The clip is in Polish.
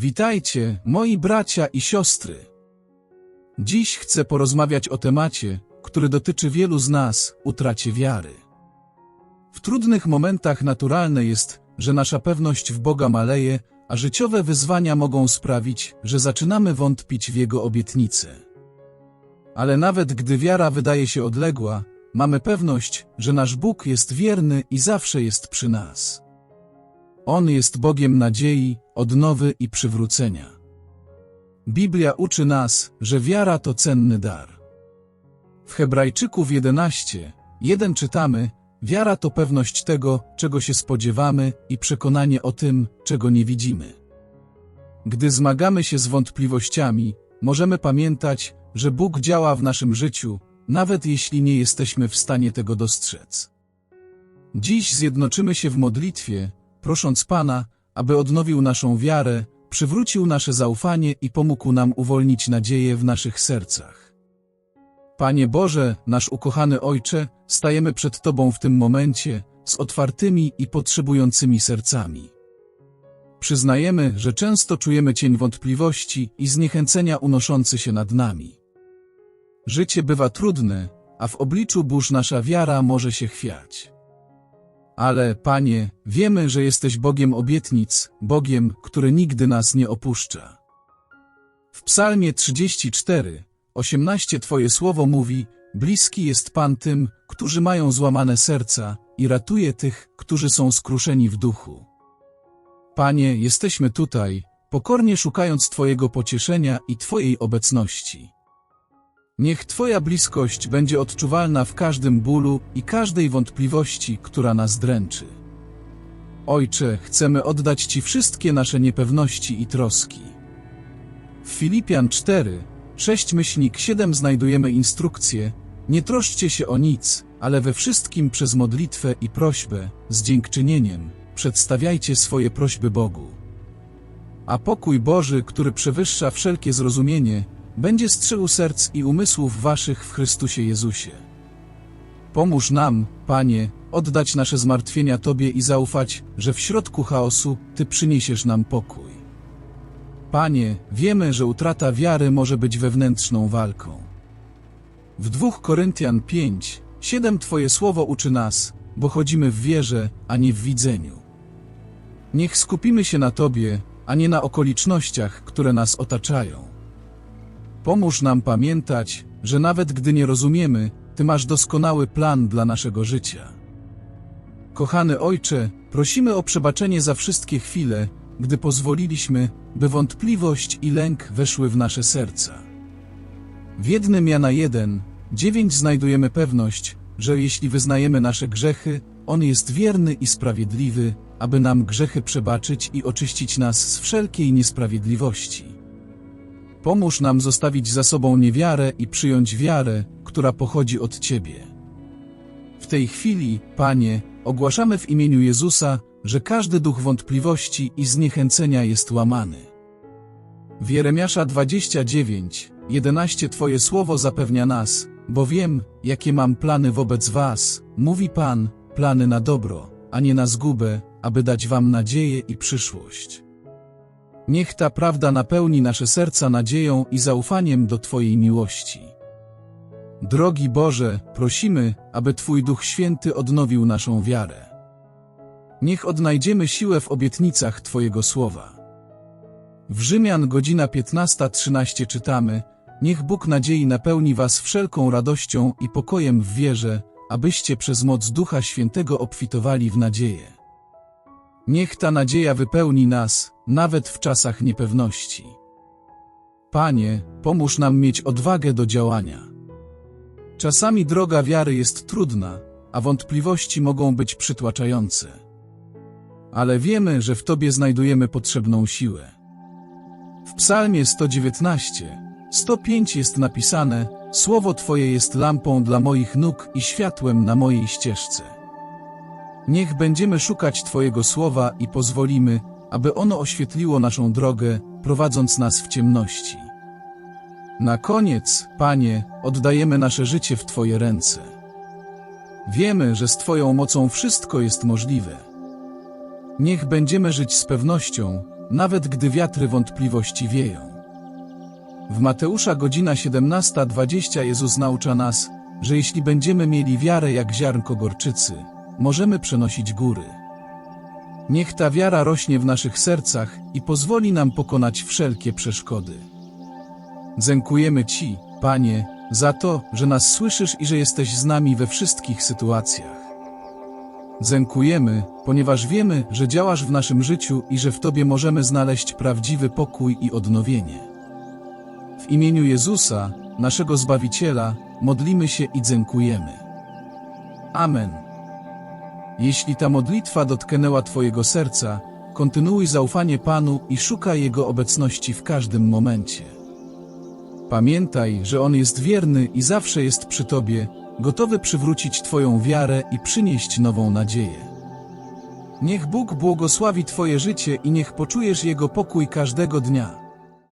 Witajcie, moi bracia i siostry. Dziś chcę porozmawiać o temacie, który dotyczy wielu z nas utracie wiary. W trudnych momentach naturalne jest, że nasza pewność w Boga maleje, a życiowe wyzwania mogą sprawić, że zaczynamy wątpić w Jego obietnice. Ale nawet gdy wiara wydaje się odległa, mamy pewność, że nasz Bóg jest wierny i zawsze jest przy nas. On jest Bogiem nadziei, odnowy i przywrócenia. Biblia uczy nas, że wiara to cenny dar. W Hebrajczyków 11, 1 czytamy, wiara to pewność tego, czego się spodziewamy i przekonanie o tym, czego nie widzimy. Gdy zmagamy się z wątpliwościami, możemy pamiętać, że Bóg działa w naszym życiu, nawet jeśli nie jesteśmy w stanie tego dostrzec. Dziś zjednoczymy się w modlitwie, prosząc Pana, aby odnowił naszą wiarę, przywrócił nasze zaufanie i pomógł nam uwolnić nadzieję w naszych sercach. Panie Boże, nasz ukochany Ojcze, stajemy przed Tobą w tym momencie, z otwartymi i potrzebującymi sercami. Przyznajemy, że często czujemy cień wątpliwości i zniechęcenia unoszący się nad nami. Życie bywa trudne, a w obliczu burz nasza wiara może się chwiać. Ale, Panie, wiemy, że jesteś Bogiem obietnic, Bogiem, który nigdy nas nie opuszcza. W Psalmie 34, 18 Twoje słowo mówi, bliski jest Pan tym, którzy mają złamane serca i ratuje tych, którzy są skruszeni w duchu. Panie, jesteśmy tutaj, pokornie szukając Twojego pocieszenia i Twojej obecności. Niech Twoja bliskość będzie odczuwalna w każdym bólu i każdej wątpliwości, która nas dręczy. Ojcze, chcemy oddać Ci wszystkie nasze niepewności i troski. W Filipian 4, 6 myślnik 7 znajdujemy instrukcję Nie troszczcie się o nic, ale we wszystkim przez modlitwę i prośbę, z dziękczynieniem, przedstawiajcie swoje prośby Bogu. A pokój Boży, który przewyższa wszelkie zrozumienie, będzie strzegł serc i umysłów waszych w Chrystusie Jezusie. Pomóż nam, Panie, oddać nasze zmartwienia Tobie i zaufać, że w środku chaosu Ty przyniesiesz nam pokój. Panie, wiemy, że utrata wiary może być wewnętrzną walką. W 2 Koryntian 5, 7 Twoje słowo uczy nas, bo chodzimy w wierze, a nie w widzeniu. Niech skupimy się na Tobie, a nie na okolicznościach, które nas otaczają. Pomóż nam pamiętać, że nawet gdy nie rozumiemy, Ty masz doskonały plan dla naszego życia. Kochany Ojcze, prosimy o przebaczenie za wszystkie chwile, gdy pozwoliliśmy, by wątpliwość i lęk weszły w nasze serca. W jednym Jana 1, 9 znajdujemy pewność, że jeśli wyznajemy nasze grzechy, On jest wierny i sprawiedliwy, aby nam grzechy przebaczyć i oczyścić nas z wszelkiej niesprawiedliwości. Pomóż nam zostawić za sobą niewiarę i przyjąć wiarę, która pochodzi od Ciebie. W tej chwili, Panie, ogłaszamy w imieniu Jezusa, że każdy duch wątpliwości i zniechęcenia jest łamany. W Jeremiasza 29, 11 Twoje słowo zapewnia nas, bo wiem, jakie mam plany wobec Was, mówi Pan, plany na dobro, a nie na zgubę, aby dać Wam nadzieję i przyszłość. Niech ta prawda napełni nasze serca nadzieją i zaufaniem do Twojej miłości. Drogi Boże, prosimy, aby Twój Duch Święty odnowił naszą wiarę. Niech odnajdziemy siłę w obietnicach Twojego słowa. W Rzymian godzina 15.13 czytamy, Niech Bóg nadziei napełni Was wszelką radością i pokojem w wierze, abyście przez moc Ducha Świętego obfitowali w nadzieję. Niech ta nadzieja wypełni nas, nawet w czasach niepewności. Panie, pomóż nam mieć odwagę do działania. Czasami droga wiary jest trudna, a wątpliwości mogą być przytłaczające. Ale wiemy, że w Tobie znajdujemy potrzebną siłę. W Psalmie 119, 105 jest napisane: Słowo Twoje jest lampą dla moich nóg i światłem na mojej ścieżce. Niech będziemy szukać Twojego słowa i pozwolimy, aby ono oświetliło naszą drogę, prowadząc nas w ciemności. Na koniec, Panie, oddajemy nasze życie w Twoje ręce. Wiemy, że z Twoją mocą wszystko jest możliwe. Niech będziemy żyć z pewnością, nawet gdy wiatry wątpliwości wieją. W Mateusza godzina 17.20 Jezus naucza nas, że jeśli będziemy mieli wiarę jak ziarnko gorczycy, możemy przenosić góry. Niech ta wiara rośnie w naszych sercach i pozwoli nam pokonać wszelkie przeszkody. Dziękujemy Ci, Panie, za to, że nas słyszysz i że jesteś z nami we wszystkich sytuacjach. Dziękujemy, ponieważ wiemy, że działasz w naszym życiu i że w Tobie możemy znaleźć prawdziwy pokój i odnowienie. W imieniu Jezusa, naszego Zbawiciela, modlimy się i dziękujemy. Amen. Jeśli ta modlitwa dotknęła Twojego serca, kontynuuj zaufanie Panu i szukaj Jego obecności w każdym momencie. Pamiętaj, że On jest wierny i zawsze jest przy Tobie, gotowy przywrócić Twoją wiarę i przynieść nową nadzieję. Niech Bóg błogosławi Twoje życie i niech poczujesz Jego pokój każdego dnia.